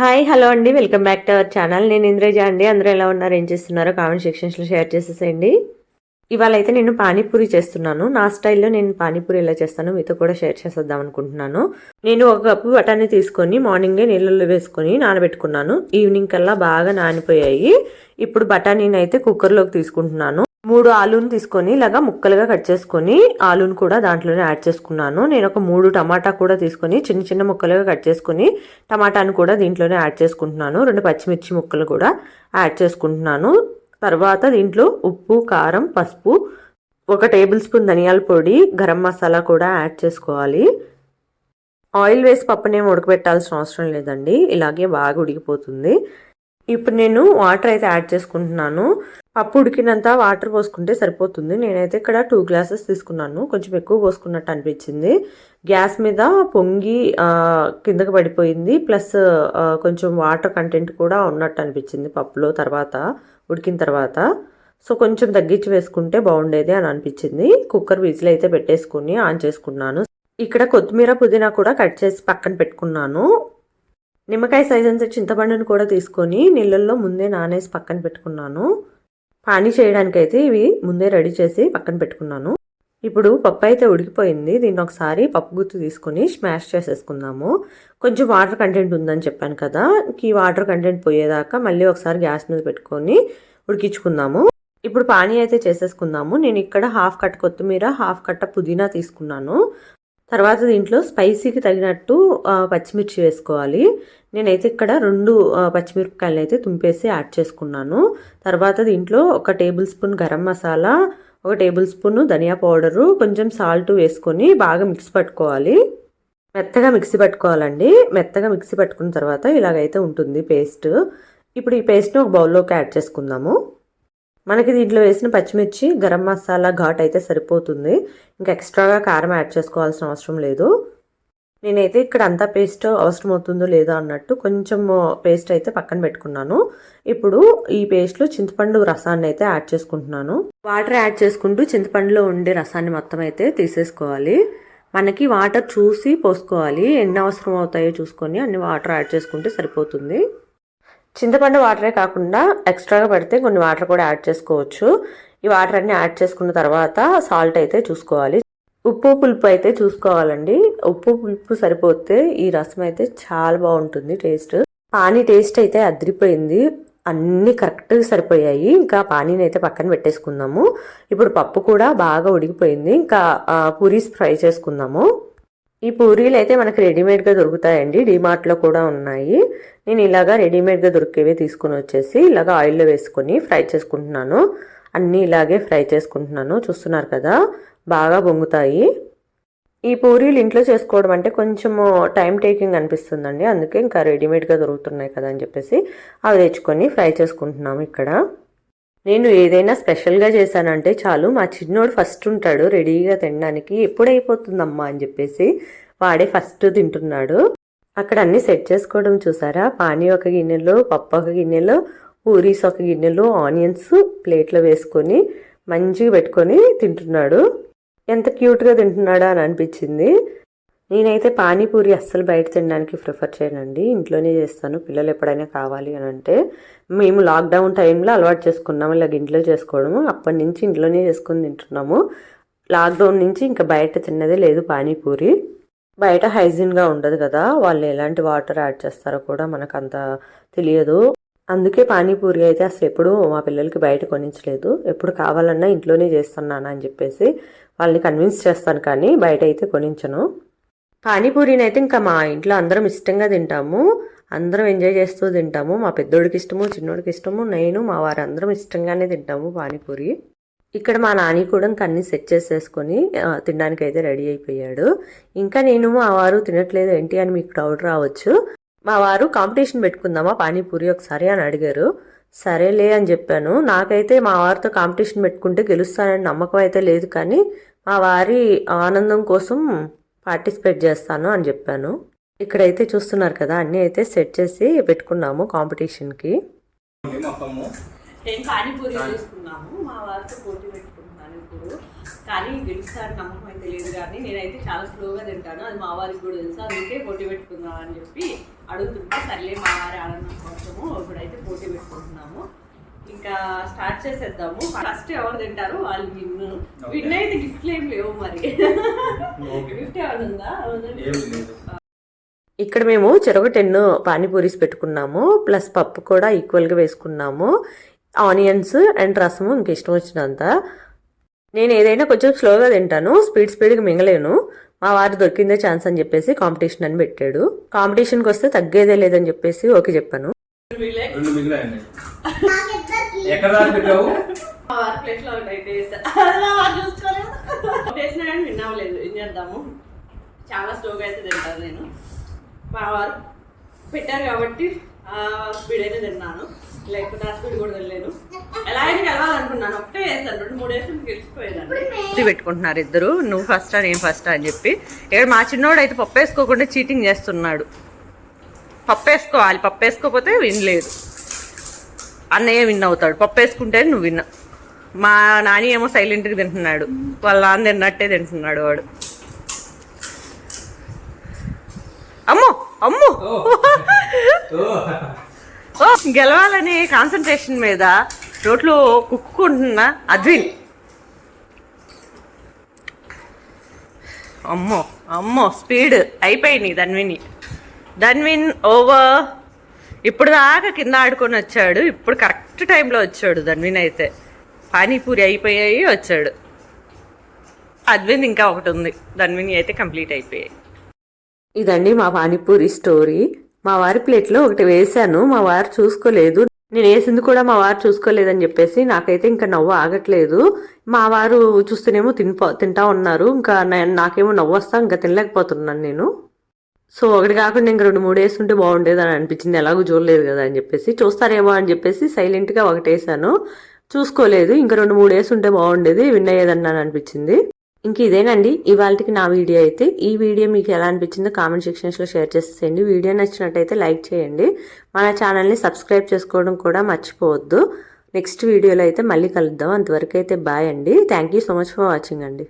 Hi hello అండి. Welcome back to our channel నేను ఇంద్రజ అండి. అందరూ ఎలా ఉన్నారు? ఏం చేస్తున్నారో కామెంట్ సెక్షన్స్లో షేర్ చేసేసేయండి. ఇవాళ అయితే నేను పానీపూరి చేస్తున్నాను. నా స్టైల్లో నేను పానీపూరి ఎలా చేస్తానో మీతో కూడా షేర్ చేసేద్దాం అనుకుంటున్నాను. నేను ఒక కప్పు బఠానీ తీసుకొని మార్నింగే నీళ్ళల్లో వేసుకొని నానబెట్టుకున్నాను. ఈవినింగ్ కల్లా బాగా నానిపోయాయి. ఇప్పుడు బఠానీని అయితే కుక్కర్లోకి తీసుకుంటున్నాను. మూడు ఆలూని తీసుకొని ఇలాగా ముక్కలుగా కట్ చేసుకొని ఆలూని కూడా దాంట్లోనే యాడ్ చేసుకున్నాను. నేను ఒక మూడు టమాటా కూడా తీసుకొని చిన్న చిన్న ముక్కలుగా కట్ చేసుకొని టమాటాను కూడా దీంట్లోనే యాడ్ చేసుకుంటున్నాను. రెండు పచ్చిమిర్చి ముక్కలు కూడా యాడ్ చేసుకుంటున్నాను. తర్వాత దీంట్లో ఉప్పు కారం పసుపు ఒక టేబుల్ స్పూన్ ధనియాల పొడి గరం మసాలా కూడా యాడ్ చేసుకోవాలి. ఆయిల్ వేసి పప్పునేం ఉడకబెట్టాల్సిన అవసరం లేదండి. ఇలాగే బాగా ఉడికిపోతుంది. ఇప్పుడు నేను వాటర్ అయితే యాడ్ చేసుకుంటున్నాను. పప్పు ఉడికినంత వాటర్ పోసుకుంటే సరిపోతుంది. నేనైతే ఇక్కడ టూ గ్లాసెస్ తీసుకున్నాను. కొంచెం ఎక్కువ పోసుకున్నట్టు అనిపించింది. గ్యాస్ మీద పొంగి కిందకి పడిపోయింది. ప్లస్ కొంచెం వాటర్ కంటెంట్ కూడా ఉన్నట్టు అనిపించింది పప్పులో తర్వాత ఉడికిన తర్వాత. సో కొంచెం తగ్గించి వేసుకుంటే బాగుండేది అని అనిపించింది. కుక్కర్ విజిల్ అయితే పెట్టేసుకుని ఆన్ చేసుకున్నాను. ఇక్కడ కొత్తిమీర పుదీనా కూడా కట్ చేసి పక్కన పెట్టుకున్నాను. నిమ్మకాయ సైజ్ అంత చింతపండును కూడా తీసుకొని నీళ్ళల్లో ముందే నానేసి పక్కన పెట్టుకున్నాను. పానీ చేయడానికైతే ఇవి ముందే రెడీ చేసి పక్కన పెట్టుకున్నాను. ఇప్పుడు పప్పు అయితే ఉడికిపోయింది. దీన్ని ఒకసారి పప్పు గుత్తు తీసుకొని స్మాష్ చేసేసుకుందాము. కొంచెం వాటర్ కంటెంట్ ఉందని చెప్పాను కదా. ఈ వాటర్ కంటెంట్ పోయేదాకా మళ్ళీ ఒకసారి గ్యాస్ మీద పెట్టుకొని ఉడికించుకుందాము. ఇప్పుడు పానీ అయితే చేసేసుకుందాము. నేను ఇక్కడ హాఫ్ కట్ట కొత్తిమీర హాఫ్ కట్ట పుదీనా తీసుకున్నాను. తర్వాత దీంట్లో స్పైసీకి తగినట్టు పచ్చిమిర్చి వేసుకోవాలి. నేనైతే ఇక్కడ రెండు పచ్చిమిరపకాయలు అయితే తుంపేసి యాడ్ చేసుకున్నాను. తర్వాత దీంట్లో ఒక టేబుల్ స్పూన్ గరం మసాలా ఒక టేబుల్ స్పూన్ ధనియా పౌడరు కొంచెం సాల్ట్ వేసుకొని బాగా మిక్స్ పట్టుకోవాలి. మెత్తగా మిక్సీ పట్టుకోవాలండి. మెత్తగా మిక్సీ పట్టుకున్న తర్వాత ఇలాగైతే ఉంటుంది పేస్ట్. ఇప్పుడు ఈ పేస్ట్ని ఒక బౌల్లోకి యాడ్ చేసుకుందాము. మనకి దీంట్లో వేసిన పచ్చిమిర్చి గరం మసాలా ఘాట్ అయితే సరిపోతుంది. ఇంకా ఎక్స్ట్రాగా కారం యాడ్ చేసుకోవాల్సిన అవసరం లేదు. నేనైతే ఇక్కడ అంతా పేస్ట్ అవసరం అవుతుందో లేదో అన్నట్టు కొంచెం పేస్ట్ అయితే పక్కన పెట్టుకున్నాను. ఇప్పుడు ఈ పేస్ట్లో చింతపండు రసాన్ని అయితే యాడ్ చేసుకుంటున్నాను. వాటర్ యాడ్ చేసుకుంటూ చింతపండులో ఉండే రసాన్ని మొత్తం అయితే తీసేసుకోవాలి. మనకి వాటర్ చూసి పోసుకోవాలి. ఎన్ని అవసరం అవుతాయో చూసుకొని అన్ని వాటర్ యాడ్ చేసుకుంటే సరిపోతుంది. చింతపండు వాటరే కాకుండా ఎక్స్ట్రాగా పెడితే కొన్ని వాటర్ కూడా యాడ్ చేసుకోవచ్చు. ఈ వాటర్ అన్ని యాడ్ చేసుకున్న తర్వాత సాల్ట్ అయితే చూసుకోవాలి. ఉప్పు పులుపు అయితే చూసుకోవాలండి. ఉప్పు పులుపు సరిపోతే ఈ రసం అయితే చాలా బాగుంటుంది టేస్ట్. పానీ టేస్ట్ అయితే అదిరిపోయింది. అన్నీ కరెక్ట్గా సరిపోయాయి. ఇంకా పానీని అయితే పక్కన పెట్టేసుకుందాము. ఇప్పుడు పప్పు కూడా బాగా ఉడికిపోయింది. ఇంకా పూరీస్ ఫ్రై చేసుకుందాము. ఈ పూరీలు అయితే మనకి రెడీమేడ్గా దొరుకుతాయండి. డిమార్ట్లో కూడా ఉన్నాయి. నేను ఇలాగా రెడీమేడ్గా దొరికేవి తీసుకుని వచ్చేసి ఇలాగా ఆయిల్లో వేసుకొని ఫ్రై చేసుకుంటున్నాను. అన్నీ ఇలాగే ఫ్రై చేసుకుంటున్నాను. చూస్తున్నారు కదా? బాగా పొంగుతాయి ఈ పూరీలు ఇంట్లో చేసుకోవడం అంటే కొంచెం టైం టేకింగ్ అనిపిస్తుందండి. అందుకే ఇంకా రెడీమేడ్గా దొరుకుతున్నాయి కదా అని చెప్పేసి అవి తెచ్చుకొని ఫ్రై చేసుకుంటున్నాము ఇక్కడ. నేను ఏదైనా స్పెషల్గా చేశానంటే చాలు మా చిన్నోడు ఫస్ట్ ఉంటాడు రెడీగా తినడానికి. ఎప్పుడైపోతుందమ్మా అని చెప్పేసి వాడే ఫస్ట్ తింటున్నాడు. అక్కడ అన్ని సెట్ చేసుకోవడం చూసారా? పానీ ఒక గిన్నెలో పప్పు ఒక గిన్నెలో పూరీస్ ఒక గిన్నెలో ఆనియన్స్ ప్లేట్లో వేసుకొని మంచిగా పెట్టుకొని తింటున్నాడు. ఎంత క్యూట్గా తింటున్నాడా అని అనిపించింది. నేనైతే పానీపూరి అస్సలు బయట తినడానికి ప్రిఫర్ చేయనండి. ఇంట్లోనే చేస్తాను. పిల్లలు ఎప్పుడైనా కావాలి అని అంటే మేము లాక్డౌన్ టైంలో అలవాటు చేసుకున్నాము. ఇలాగ ఇంట్లో చేసుకోవడము. అప్పటి నుంచి ఇంట్లోనే చేసుకుని తింటున్నాము. లాక్డౌన్ నుంచి ఇంకా బయట తిన్నదే లేదు పానీపూరి. బయట హైజీన్గా ఉండదు కదా. వాళ్ళు ఎలాంటి వాటర్ యాడ్ చేస్తారో కూడా మనకు అంత తెలియదు. అందుకే పానీపూరి అయితే అసలు ఎప్పుడు మా పిల్లలకి బయట కొనించలేదు. ఎప్పుడు కావాలన్నా ఇంట్లోనే చేస్తున్నాను అని చెప్పేసి వాళ్ళని కన్విన్స్ చేస్తాను కానీ బయట అయితే కొనించను. పానీపూరిని అయితే ఇంకా మా ఇంట్లో అందరం ఇష్టంగా తింటాము. అందరం ఎంజాయ్ చేస్తూ తింటాము. మా పెద్దోడికి ఇష్టము చిన్నోడికి ఇష్టము. నేను మా వారు అందరం ఇష్టంగానే తింటాము పానీపూరి. ఇక్కడ మా నాని కూడా ఇంకా అన్ని సెట్ చేసేసుకొని తినడానికి అయితే రెడీ అయిపోయాడు. ఇంకా నేను మా వారు తినట్లేదు ఏంటి అని మీకు డౌట్ రావచ్చు. మా వారు కాంపిటీషన్ పెట్టుకుందామా పానీపూరి ఒకసారి అని అడిగారు. సరేలే అని చెప్పాను. నాకైతే మా వారితో కాంపిటీషన్ పెట్టుకుంటే గెలుస్తానని నమ్మకం అయితే లేదు కానీ మా వారి ఆనందం కోసం పార్టిసిపేట్ చేస్తాను అని చెప్పాను. ఇక్కడైతే చూస్తున్నారు కదా అన్నీ అయితే సెట్ చేసి పెట్టుకున్నాము కాంపిటీషన్కి. నేను పానీపూరి మా వారితో పోటీ పెట్టుకుంటున్నాను ఇప్పుడు. కానీ గెలుస్తారు నమ్మకం అయితే లేదు కానీ నేనైతే చాలా స్లోగా తింటాను. అది మా వారికి కూడా తెలుసు. అందుకే పోటీ పెట్టుకుందాం అని చెప్పి అడుగుతుంటే సర్లే మా వారి ఆనందం కోసము ఇప్పుడైతే పోటీ పెట్టుకుంటున్నాము. ఇంకా స్టార్ట్ చేసేద్దాము. ఫస్ట్ ఎవరు తింటారు? వాళ్ళు విన్ విన్ అయితే గిఫ్ట్లు ఏం లేవు మరి. గిఫ్ట్ ఏమైనా ఉందా? ఇక్కడ మేము చెరొక టెన్ పానీపూరీస్ పెట్టుకున్నాము. ప్లస్ పప్పు కూడా ఈక్వల్గా వేసుకున్నాము. ఆనియన్స్ అండ్ రసము ఇంక ఇష్టం వచ్చినంత. నేను ఏదైనా కొంచెం స్లోగా తింటాను. స్పీడ్ స్పీడ్గా మింగలేను. మా వారు దొరికిందే ఛాన్స్ అని చెప్పేసి కాంపిటీషన్ అని పెట్టాడు. కాంపిటీషన్కి వస్తే తగ్గేదే లేదని చెప్పేసి ఓకే చెప్పాను. ఎక్కడ దాకా పెట్టావు? చూసుకోలేదు. కానీ విన్నావలేదు ఏం చేద్దాము? చాలా స్లోగా అయితే తింటాను నేను. మా వారు పెట్టారు కాబట్టి ఆ స్పీడ్ అయితే తిన్నాను. లేకపోతే ఆ స్పీడ్ కూడా తినలేను ఎలా అయినా గెలవాలనుకున్నాను ఒకటే వేసాను రెండు మూడు వేసి గెలిచిపోయేదాన్ని. పెట్టుకుంటున్నారు ఇద్దరు. నువ్వు ఫస్ట్ నేను ఫస్ట్ అని చెప్పి. ఇక్కడ మా చిన్నోడు అయితే పప్పు వేసుకోకుండా చీటింగ్ చేస్తున్నాడు. పప్పు వేసుకోవాలి. పప్పు వేసుకోకపోతే వినలేదు. అన్నయ్య విన్ అవుతాడు. పప్పు వేసుకుంటే నువ్వు విన్న మా నాని ఏమో సైలెంట్గా తింటున్నాడు. వాళ్ళ నాన్న తిన్నట్టే తింటున్నాడు వాడు. అమ్మో! అమ్మో! ఓ. గెలవాలనే కాన్సన్ట్రేషన్ మీద రోట్లో కుక్కుకుంటున్నా అద్విన్. అమ్మో! అమ్మో! స్పీడ్ అయిపోయినాయి ధన్విని. ధన్విన్ ఓవర్. ఇప్పుడు దాకా కింద ఆడుకొని వచ్చాడు. ఇప్పుడు కరెక్ట్ టైంలో వచ్చాడు ధన్విన్ అయితే. పానీపూరి అయిపోయాయి వచ్చాడు. అద్విన్ ఇంకా ఒకటి ఉంది. ధన్విని అయితే కంప్లీట్ అయిపోయాయి. ఇదండి మా పానీపూరి స్టోరీ. మా వారి ప్లేట్లో ఒకటి వేశాను. మా వారు చూసుకోలేదు. నేను వేసింది కూడా మా వారు చూసుకోలేదని చెప్పేసి నాకైతే ఇంకా నవ్వు ఆగట్లేదు. మా వారు చూస్తేనేమో తినిపో తింటా ఉన్నారు. ఇంకా నాకేమో నవ్వు వస్తా ఇంకా తినలేకపోతున్నాను నేను. సో ఒకటి కాకుండా ఇంక రెండు మూడు వేస్తుంటే బాగుండేది అని అనిపించింది. ఎలాగో చూడలేదు కదా అని చెప్పేసి. చూస్తారేమో అని చెప్పేసి సైలెంట్గా ఒకటి వేసాను. చూసుకోలేదు. ఇంకా రెండు మూడు వేసుంటే బాగుండేది. విన్ అయ్యేదన్నాను అనిపించింది. ఇంక ఇదేనండి. ఇవాళకి నా వీడియో అయితే. ఈ వీడియో మీకు ఎలా అనిపించిందో కామెంట్ సెక్షన్స్లో షేర్ చేసేయండి వీడియో నచ్చినట్టయితే లైక్ చేయండి. మన ఛానల్ని సబ్స్క్రైబ్ చేసుకోవడం కూడా మర్చిపోవద్దు. నెక్స్ట్ వీడియోలో అయితే మళ్ళీ కలుద్దాం. అంతవరకు అయితే బాయ్ అండి. Thank you so much for watching అండి.